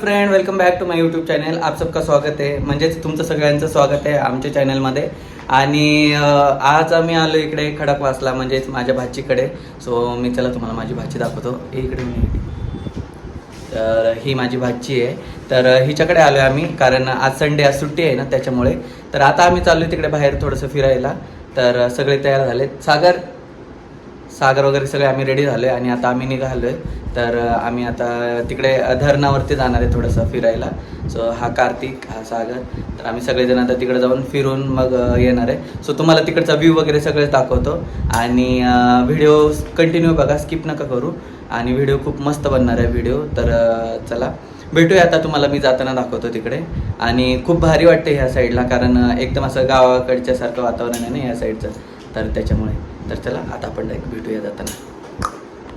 Friend welcome back to my YouTube channel आप सबका स्वागत आहे. म्हणजेच तुमचं सगळ्यांचं स्वागत आहे आमच्या चॅनलमध्ये आणि आज आम्ही आलो इकडे खडकवासला म्हणजेच माझ्या भाचीकडे. सो मी चला तुम्हाला माझी भाची दाखवतो. इकडे मी. तर ही माझी भाची आहे. तर हिच्याकडे आलो आहे आम्ही कारण आज संडे आज सुट्टी आहे ना त्याच्यामुळे. तर आता आम्ही चाललो तिकडे बाहेर थोडंसं फिरायला. तर सगळे तयार झाले सागर सागर वगैरे सगळे आम्ही रेडी झालो आहे आणि आता आम्ही निघालो आहे तर आम्ही आता तिकडे धरणावरती जाणार आहे थोडंसं फिरायला. सो हा कार्तिक हा सागर. तर आम्ही सगळेजण आता तिकडे जाऊन फिरून मग येणार आहे. सो तुम्हाला तिकडचा व्ह्यू वगैरे सगळे दाखवतो. आणि व्हिडिओ कंटिन्यू बघा स्किप नका करू. आणि व्हिडिओ खूप मस्त बनणार आहे व्हिडिओ तर चला. भेटूया आता तुम्हाला मी जाताना दाखवतो तिकडे. आणि खूप भारी वाटते ह्या साईडला कारण एकदम असं गावाकडच्यासारखं वातावरण आहे ना ह्या साईडचं तर त्याच्यामुळे. तर चला आता आपण डायरेक्ट भेटूया जाताना.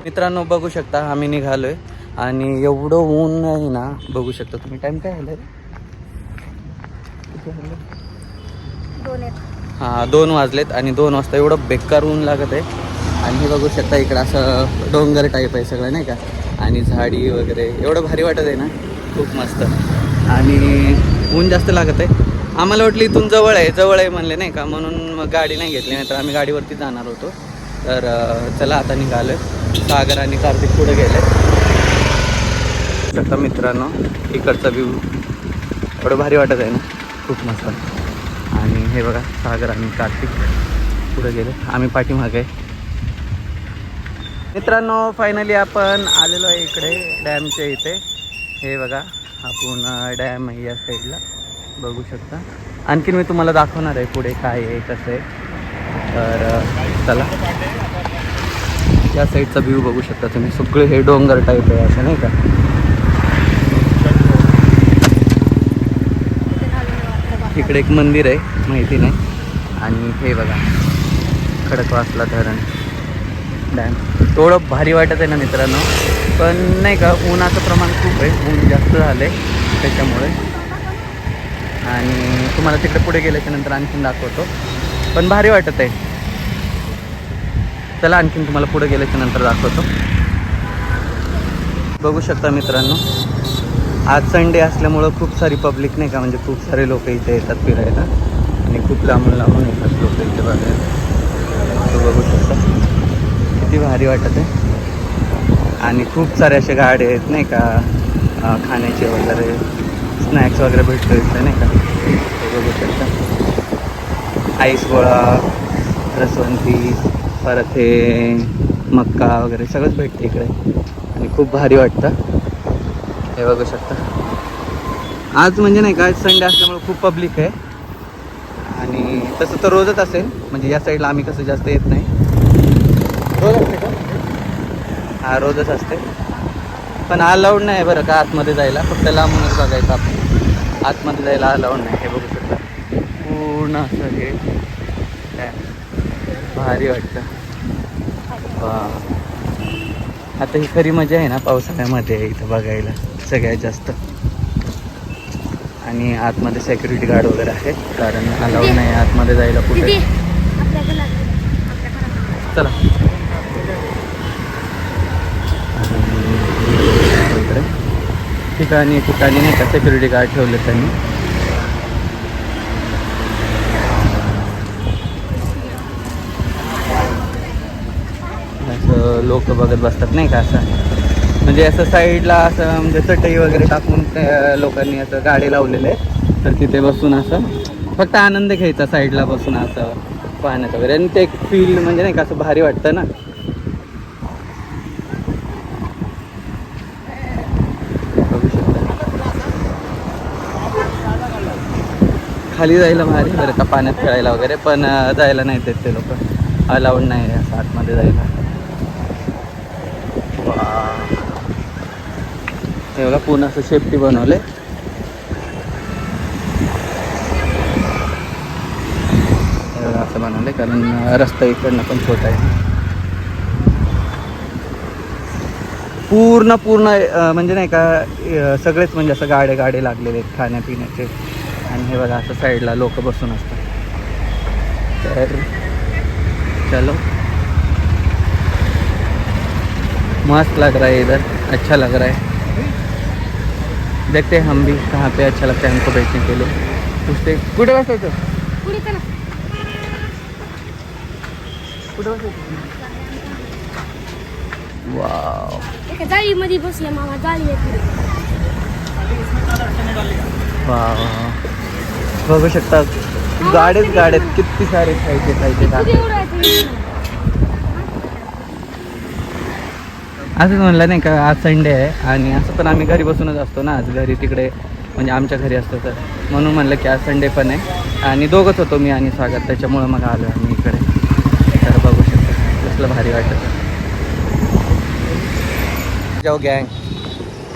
मित्रांनो बघू शकता आम्ही निघालोय. आणि एवढं ऊन आहे ना बघू शकता तुम्ही. टाइम काय झालं? हां दोन वाजलेत आणि दोन वाजता एवढं बेकार ऊन लागत आहे. आणि हे बघू शकता इकडं असं डोंगर टाईप आहे सगळं नाही का? आणि झाडी वगैरे. एवढं भारी वाटत आहे ना? खूप मस्त. आणि ऊन जास्त लागत आहे. आम्हाला वाटलं इथून जवळ आहे जवळ आहे म्हणले नाही का? म्हणून मग गाडी नाही घेतली नाही तर आम्ही गाडीवरती जाणार होतो. तर चला आता निघालो सागर आणि कार्तिक पुढे गेले. आता मित्रांनो इकडचा व्ह्यू थोडं भारी वाटत आहे ना? खूप मस्त. आणि हे बघा सागर आणि कार्तिक पुढे गेले. आम्ही पाठीमागे. मित्रांनो फायनली आपण आलेलो आहे इकडे डॅमच्या इथे. हे बघा आपण डॅम आहे या साईडला बघू शकता. आणखीन मी तुम्हाला दाखवणार आहे पुढे काय आहे कसं आहे. तर चला. या साईडचा व्ह्यू बघू शकता तुम्ही. सगळे हे डोंगर टाईप आहे असं नाही का? इकडे एक मंदिर आहे माहिती नाही. आणि हे बघा. खडकवासला धरण. डॅम थोडं भारी वाटत आहे ना मित्रांनो. पण नाही का उन्हाचं प्रमाण खूप आहे. ऊन जास्त झालं आहे त्याच्यामुळे. आणि तुम्हाला तिकडे पुढे गेल्याच्यानंतर आणखीन दाखवतो. पण भारी वाटत आहे. चला आणखीन तुम्हाला पुढे गेल्याच्यानंतर दाखवतो. बघू शकता मित्रांनो आज संडे असल्यामुळं खूप सारी पब्लिक नाही का? म्हणजे खूप सारे लोक इथे येतात फिरायला. आणि खूप लांबून लांबून येतात लोक इथे बघायला. तो बघू शकता. किती भारी वाटत आहे. आणि खूप सारे असे गाड्या आहेत नाही का? खाण्याचे वगैरे. स्नॅक्स वगैरे भेटतो इथे नाही का? बघू शकता आईस गोळा रसवंती परत हे मक्का वगैरे सगळंच भेटतं इकडे. आणि खूप भारी वाटतं. हे बघू शकता. आज म्हणजे नाही का संडे असल्यामुळे खूप पब्लिक आहे. आणि तसं तर रोजच असेल म्हणजे या साईडला आम्ही कसं जास्त येत नाही. रोज असते का? हा रोजच असते. पण अलाउड नाही बरं का आतमध्ये जायला फक्त लांबूनच बघायचं आपण. आतमध्ये जायला अलाउड नाही हे बघू शकता. पूर्ण असं हे. काय? भारी वाटतं. वा आता ही खरी मजा आहे ना पावसाळ्यामध्ये इथं बघायला सगळ्यात जास्त. आणि आतमध्ये सेक्युरिटी गार्ड वगैरे आहे कारण अलाउड नाही आतमध्ये जायला कुठे. चला. इकडे. ठिकाणी ठिकाणी नाही का? सिक्युरिटी गार्ड ठेवले त्यांनी. असं लोक बघत बसतात नाही का असं? म्हणजे असं साईडला असं म्हणजे चटई वगैरे टाकून लोकांनी असं गाडी लावलेले आहे. तर तिथे बसून असं फक्त आनंद घ्यायचा साईडला बसून असं पाहण्याचा वगैरे. आणि ते एक फील म्हणजे नाही का असं भारी वाटतं ना. खाली जायला भारी बरं का पाण्यात खेळायला वगैरे पण जायला नाही देत ते लोक. अलाउड नाही आहे असं आतमध्ये जायला. एवढा पूर्ण असं सेफ्टी बनवले असं बनवले कारण रस्ता इकडनं पण छोटा आहे. पूर्ण पूर्ण म्हणजे नाही का सगळेच म्हणजे असं गाडे गाडे लागलेले आहेत खाण्यापिण्याचे. आणि हे बघा असं साईडला लोक बसून असतात. तर चलो. मस्त लग रहा है इधर. अच्छा लग रहा है. देखते हैं हम भी कहाँ पे अच्छा लगता है हमको बैठने के लिए. पूछते कुठे बसायचं चला कुठे बसायचं वाव. एका जाळीमध्ये बसले मामा जाळी येते वाव. बघू शकता गाड्याच गाड्यात किती सारे खायचे खायचे असंच म्हणलं नाही का आज संडे आहे आणि असं पण आम्ही घरी बसूनच असतो ना आज घरी तिकडे म्हणजे आमच्या घरी असतो तर. म्हणून म्हणलं की आज संडे पण आहे. आणि दोघंच होतो मी आणि सागर त्याच्यामुळं मग आलो आम्ही इकडे. तर बघू शकतो. कसलं भारी वाटत. जाओ गैंग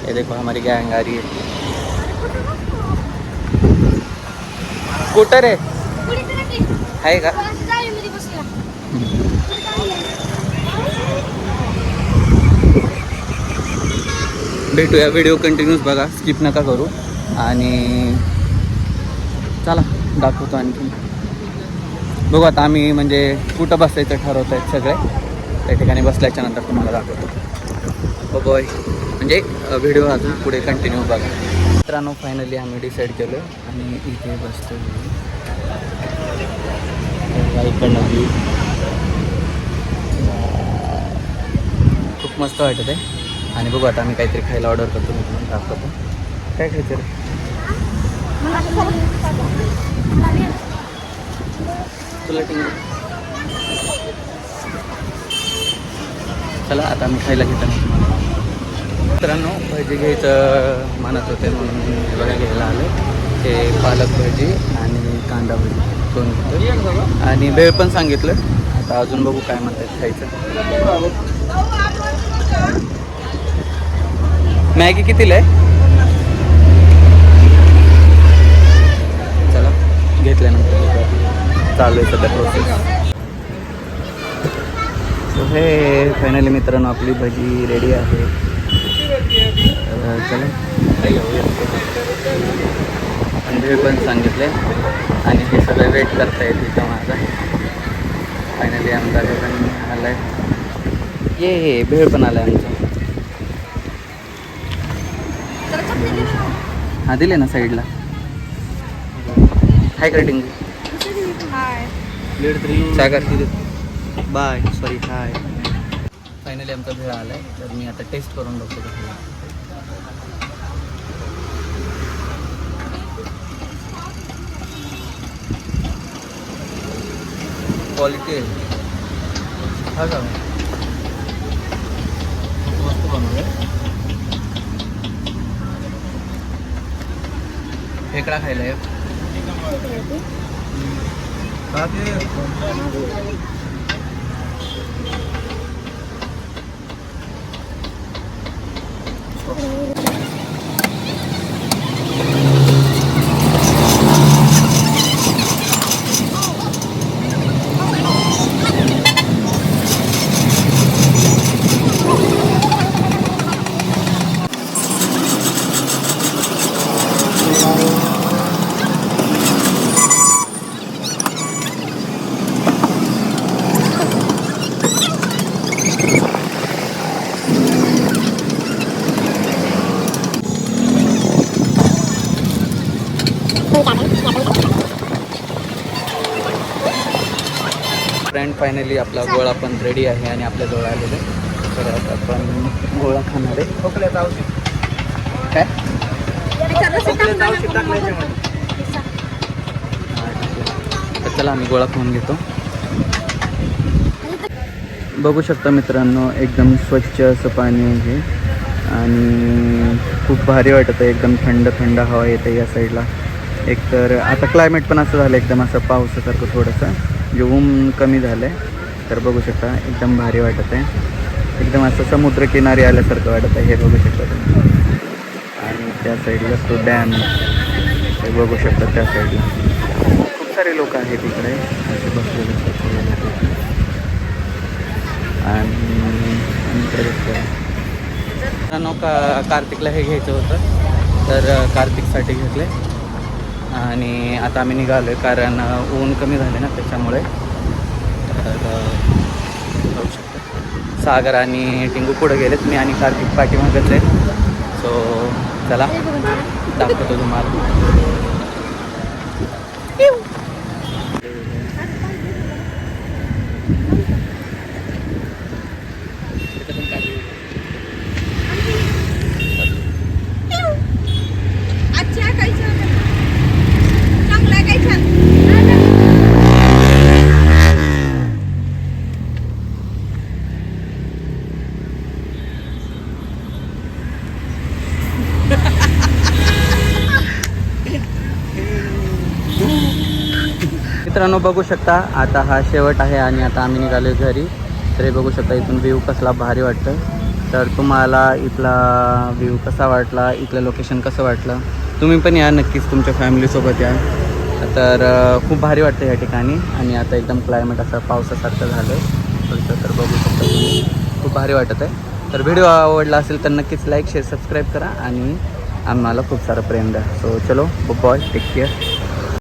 ये देखो हमारी गैंग आ रही है. स्कूटर आहे. आहे का? भेटूया व्हिडिओ कंटिन्यूस बघा. स्किप नका करू. आणि चला दाखवतो आणखी. बघू आता आम्ही म्हणजे कुठं बसायचं ठरवत आहेत सगळे. त्या ठिकाणी बसल्याच्या नंतर तुम्हाला दाखवतो. Oh बॉय म्हणजे व्हिडिओ अजून पुढे कंटिन्यू बघा. मित्रांनो फायनली आम्ही डिसाईड केलं आणि इथे बसतो इकडनं view. खूप मस्त वाटत आहे. आणि बघू आता आम्ही काहीतरी खायला ऑर्डर करतो मी तुम्हाला दाखवतो. काय खायचं रे? तुला चला आता आम्ही खायला घेतो. तुम्हाला मित्रांनो भजी घ्यायचं म्हणत होते म्हणून बघा घ्यायला आले. ते पालक भजी आणि कांदा भजी दोन घेतो आणि वेळ पण सांगितलं. आता अजून बघू काय म्हणतात खायचं. मॅगी कितीला आहे? चला घेतल्यानंतर चालू आहे सध्या प्रोसेस हे फायनली मित्रांनो आपली भजी रेडी आहे. चला भेळ पण सांगितले. आणि हे सगळं वेट करता येत इथं माझा. फायनली आमचा पण आलाय. ये ये भेळ पण आलाय आमचा. दे ना. हा दिले ना साईडला hi cutting hi Sagar. Bye sorry hi finally आमचा भेळ आला आहे तर मी आता टेस्ट करून बघतो क्वालिटी आहे हा का मस्त बनवलं खेकडा खायला आहे का ते फ्रेंड फायनली आपला गोळा पण रेडी आहे आणि आपल्याजवळ आलेलं आहे तर आता आपण गोळा खाणार आहे. काय. तर चला आम्ही गोळा खाऊन घेतो. बघू शकता मित्रांनो एकदम स्वच्छ असं पाणी आहे. आणि खूप भारी वाटत आहे एकदम थंड थंड हवा येते या साईडला एकतर आता क्लायमेट पण असं झालं एकदम असं पावसासारखं थोडंसं. जे ऊन कमी झालं आहे तर बघू शकता एकदम भारी वाटत आहे. एकदम असं समुद्रकिनारी आल्यासारखं वाटत आहे हे बघू शकता तुम्ही. आणि त्या साईडला तो डॅम हे बघू शकता त्या साईडला. खूप सारे लोक आहेत इकडे. असे बसलेले आणि आणि इकडे का कार्तिकला हे घ्यायचं होतं. तर कार्तिकसाठी घेतले आणि आता आम्ही निघालो आहे कारण ऊन कमी झाले ना त्याच्यामुळे. तर सागर आणि टिंगू पुढे गेलेत. मी आणि कार्तिक पाठी आहे. सो चला. दाखवतो तुम्हाला. मित्रांनो बघू शकता आता हा शेवट आहे आणि आता आम्ही निघालो घरी. तर हे बघू शकता इथून व्ह्यू कसला भारी वाटतं तर तुम्हाला इथला व्ह्यू कसा वाटला इथलं लोकेशन कसं वाटलं तुम्ही पण या नक्कीच तुमच्या फॅमिलीसोबत या. तर खूप भारी वाटतं या ठिकाणी. आणि आता एकदम क्लायमेट असं पावसासारखं झालं आहे तर बघू शकता तुम्ही. खूप भारी वाटत आहे तर व्हिडिओ आवडला असेल तर नक्कीच लाईक शेअर सबस्क्राईब करा आणि आम्हाला खूप सारं प्रेम द्या. सो चलो बॉय टेक केअर